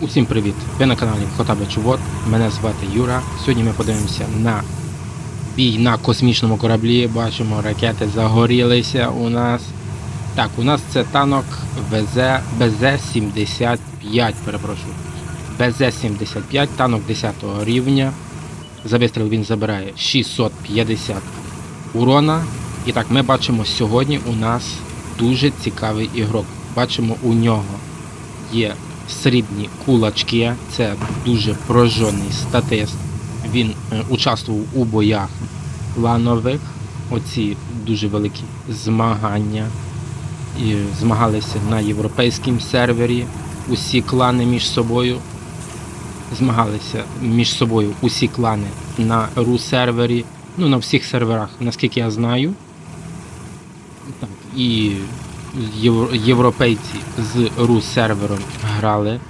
Усім привіт! Ви на каналі Хотабе Чувот. Мене звати Юра. Сьогодні ми подивимося на бій на космічному кораблі. Бачимо, ракети загорілися у нас. Так, у нас це танок ВЗ БЗ-75, перепрошую. БЗ-75, танок 10 рівня. За вистріл він забирає 650 урона. І так, ми бачимо сьогодні у нас дуже цікавий ігрок. Бачимо у нього є срібні кулачки, це дуже прожжений статист. Він е, участвував у боях кланових, оці дуже великі змагання. І змагалися на європейському сервері. Усі клани між собою. Змагалися між собою усі клани на ру сервері. Ну, на всіх серверах, наскільки я знаю. Так, і європейці з ру сервером грали.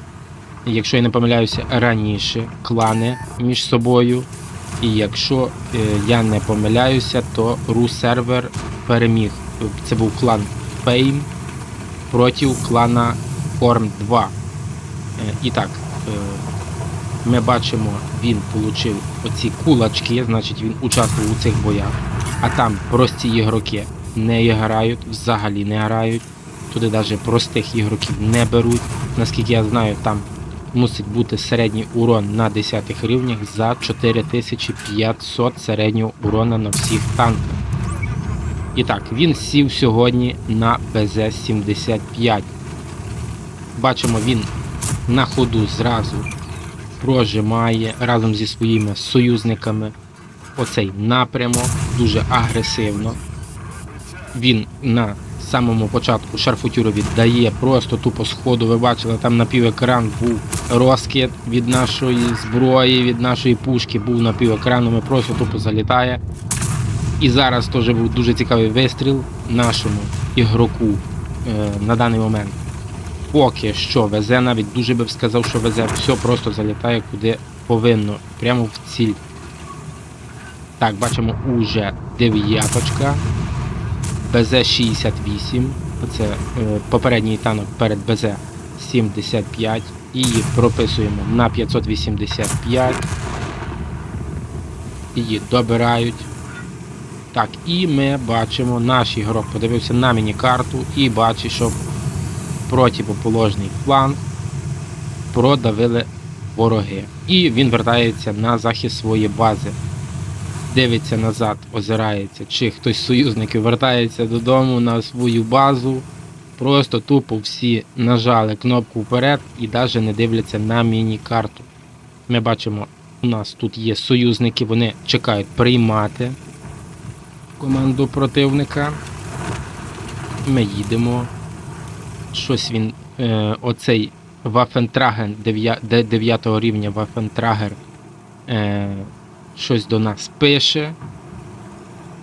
Якщо я не помиляюся, раніше клани між собою. І якщо е, я не помиляюся, то ру сервер переміг. Це був клан Fame проти клана Form 2. Е, і так, е, ми бачимо, він отримав оці кулачки, значить він участвував у цих боях. А там прості ігроки не грають, взагалі не грають. Туди навіть простих ігроків не беруть. Наскільки я знаю, там мусить бути середній урон на 10 рівнях за 4500 середнього урона на всіх танках. І так, він сів сьогодні на БЗ-75. Бачимо, він на ходу зразу прожимає разом зі своїми союзниками оцей напрямок дуже агресивно. Він на самому початку шарфутюру віддає просто тупо сходу. Ви бачили, там на півекран був розкид від нашої зброї, від нашої пушки був на півекрану, ми просто тупо залітає. І зараз теж був дуже цікавий вистріл нашому ігроку е, на даний момент. Поки що везе, навіть дуже би сказав, що везе, все просто залітає куди повинно, прямо в ціль. Так, бачимо уже дев'яточка. БЗ-68, це е, попередній танок перед БЗ-75. Її прописуємо на 585. Її добирають. Так, і ми бачимо, наш ігрок подивився на міні-карту і бачить, що противоположний фланг продавили вороги. І він вертається на захист своєї бази. Дивиться назад, озирається, чи хтось з союзників вертається додому на свою базу. Просто тупо всі нажали кнопку вперед і навіть не дивляться на міні-карту. Ми бачимо, у нас тут є союзники, вони чекають приймати команду противника. Ми їдемо. Щось він. Е, оцей Waffentragen 9 рівня е, щось до нас пише.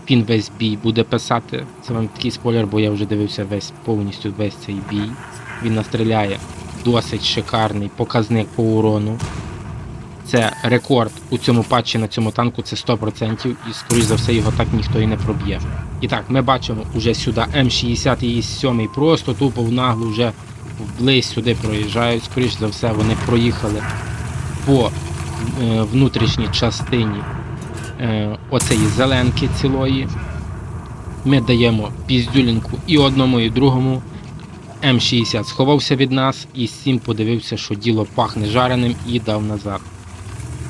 Він весь бій буде писати. Це вам такий спойлер, бо я вже дивився весь повністю весь цей бій. Він настріляє досить шикарний показник по урону. Це рекорд у цьому патчі на цьому танку це 100% і скоріш за все його так ніхто і не проб'є. І так, ми бачимо уже сюди М60 і 7 просто тупо в наглу вже вблизь сюди проїжджають. Скоріш за все вони проїхали по внутрішній частині е, оцеї зеленки цілої. Ми даємо піздюлінку і одному, і другому. М60 сховався від нас, і 7 подивився, що діло пахне жареним і дав назад.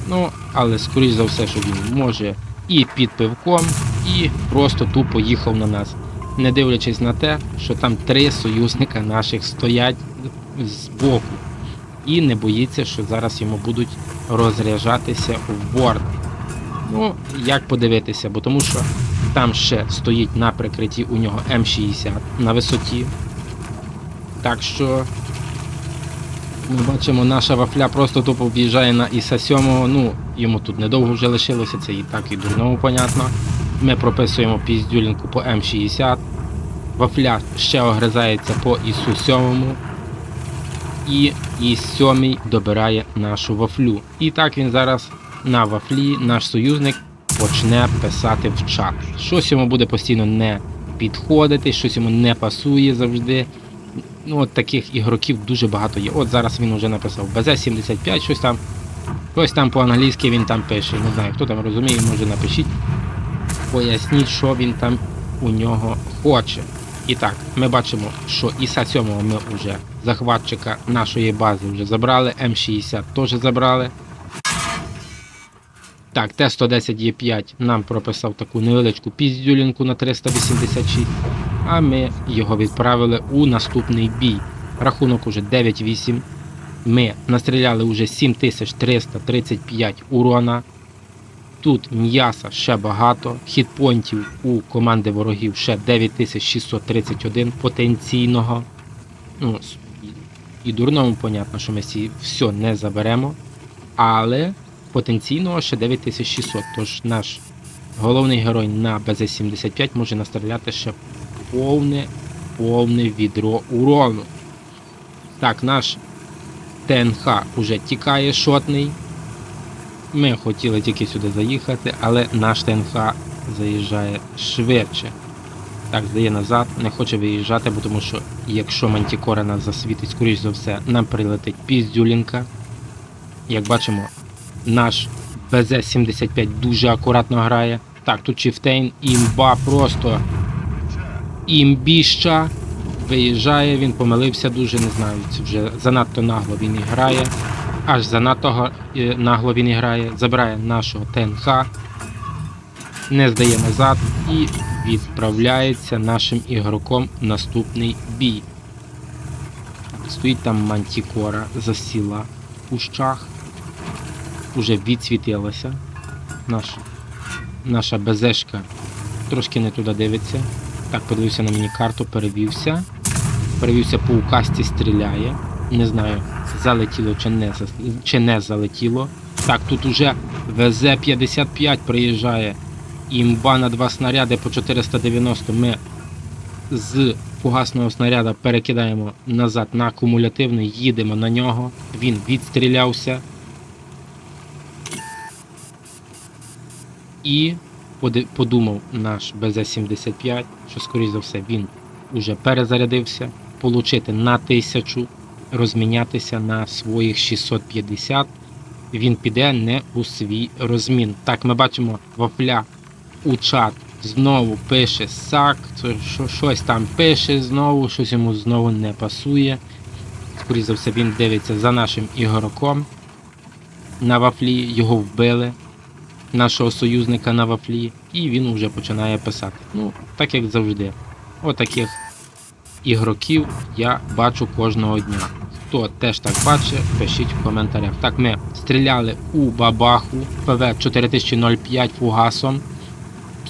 Ну, але скоріш за все, що він може і під пивком, і просто тупо їхав на нас. Не дивлячись на те, що там три союзника наших стоять з боку. І не боїться, що зараз йому будуть розряджатися в борт. Ну, як подивитися, бо тому що там ще стоїть на прикритті у нього М60 на висоті. Так що ми бачимо, наша вафля просто тупо в'їжджає на Іса 7. Ну, йому тут недовго вже лишилося, це і так і дурному понятно. Ми прописуємо піздюлінку по М60. Вафля ще огризається по Ісу 7. І Іс 7 добирає нашу вафлю. І так він зараз на вафлі, наш союзник, почне писати в чат. Щось йому буде постійно не підходити, щось йому не пасує завжди. Ну, от таких ігроків дуже багато є. От зараз він вже написав БЗ-75, щось там. Щось там по-англійськи він там пише. Не знаю, хто там розуміє, може напишіть. Поясніть, що він там у нього хоче. І так, ми бачимо, що Іса 7 ми вже захватчика нашої бази вже забрали, М60 теж забрали. Так, Т-110Е5 нам прописав таку невеличку піздюлінку на 386, а ми його відправили у наступний бій. Рахунок уже 9-8. Ми настріляли уже 7335 урона. Тут м'яса ще багато, хітпонтів у команди ворогів ще 9631 потенційного. Ну, і дурному, понятно, що ми всі все не заберемо. Але потенційного ще 9600. Тож наш головний герой на БЗ-75 може настріляти ще повне, повне відро урону. Так, наш ТНХ уже тікає шотний. Ми хотіли тільки сюди заїхати, але наш ТНХ заїжджає швидше. Так, здає назад, не хоче виїжджати, бо тому що якщо Мантікора нас засвітить, скоріш за все, нам прилетить піздюлінка. Як бачимо, наш БЗ-75 дуже акуратно грає. Так, тут Чифтейн, імба просто імбіща. Виїжджає, він помилився дуже, не знаю, це вже занадто нагло він і грає. Аж занадто е, нагло він і грає. Забирає нашого ТНХ, не здає назад і відправляється нашим ігроком в наступний бій. Стоїть там Мантікора, засіла в кущах. Уже відсвітилася. Наш, наша БЗшка трошки не туди дивиться. Так, подивився на міні-карту, перевівся. Перевівся по указці, стріляє. Не знаю, залетіло чи не, чи не залетіло. Так, тут уже ВЗ-55 приїжджає. Імба на два снаряди по 490. Ми з фугасного снаряда перекидаємо назад на акумулятивний, їдемо на нього. Він відстрілявся. І подумав наш БЗ-75, що, скоріш за все, він уже перезарядився, получити на 1000, розмінятися на своїх 650. Він піде не у свій розмін. Так, ми бачимо вафля у чат знову пише сак, щось там пише знову, щось йому знову не пасує. Скоріше за все, він дивиться за нашим ігроком. На вафлі його вбили нашого союзника на вафлі, і він вже починає писати. Ну, так як завжди. Отаких ігроків я бачу кожного дня. Хто теж так бачить, пишіть в коментарях. Так, ми стріляли у бабаху ПВ 4005 фугасом.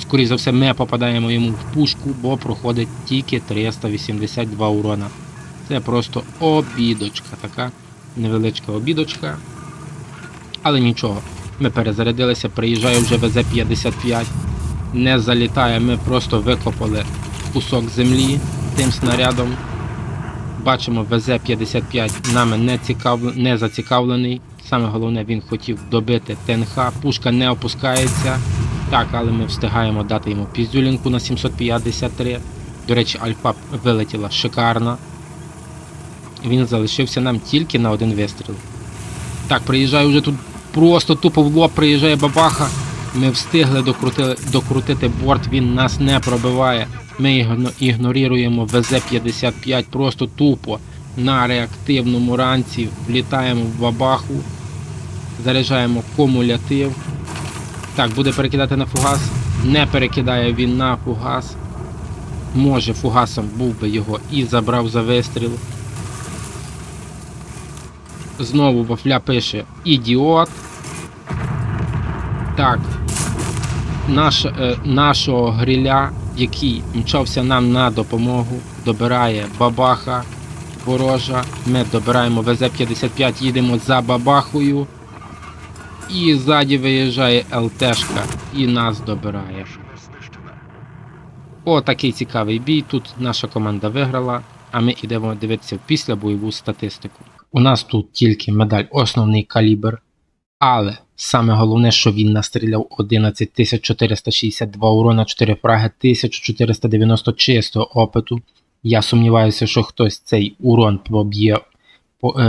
Скоріше за все, ми попадаємо йому в пушку, бо проходить тільки 382 урона. Це просто обідочка, така невеличка обідочка. Але нічого, ми перезарядилися, приїжджає вже ВЗ-55, не залітає, ми просто викопали кусок землі тим снарядом. Бачимо, ВЗ-55 нами не, цікав... не зацікавлений. Саме головне, він хотів добити ТНХ. Пушка не опускається. Так, але ми встигаємо дати йому піздюлінку на 753. До речі, альфа вилетіла шикарно. Він залишився нам тільки на один вистріл. Так, приїжджає вже тут просто тупо в лоб приїжджає бабаха. Ми встигли докрутили, докрутити борт, він нас не пробиває. Ми ігно- ігноруємо ВЗ-55 просто тупо на реактивному ранці. Влітаємо в бабаху, заряджаємо кумулятив. Так, буде перекидати на фугас. Не перекидає він на фугас. Може, фугасом був би його і забрав за вистріл. Знову вафля пише ідіот. Так. Наш, е, нашого гриля, який мчався нам на допомогу, добирає бабаха ворожа. Ми добираємо ВЗ-55, їдемо за бабахою. І ззаді виїжджає ЛТшка і нас добирає. О, такий цікавий бій. Тут наша команда виграла, а ми йдемо дивитися в післябойову статистику. У нас тут тільки медаль основний калібр, але саме головне, що він настріляв 11462 урона, 4 фраги, 1490 чистого опиту. Я сумніваюся, що хтось цей урон поб'є, е,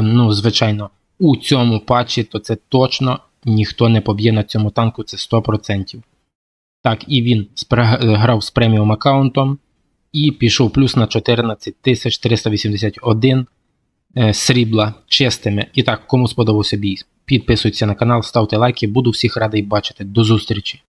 ну, звичайно, у цьому патчі, то це точно ніхто не поб'є на цьому танку, це 100%. Так, і він грав з преміум аккаунтом і пішов плюс на 14 381 е, срібла чистими. І так, кому сподобався бій, підписуйтесь на канал, ставте лайки, буду всіх радий бачити. До зустрічі!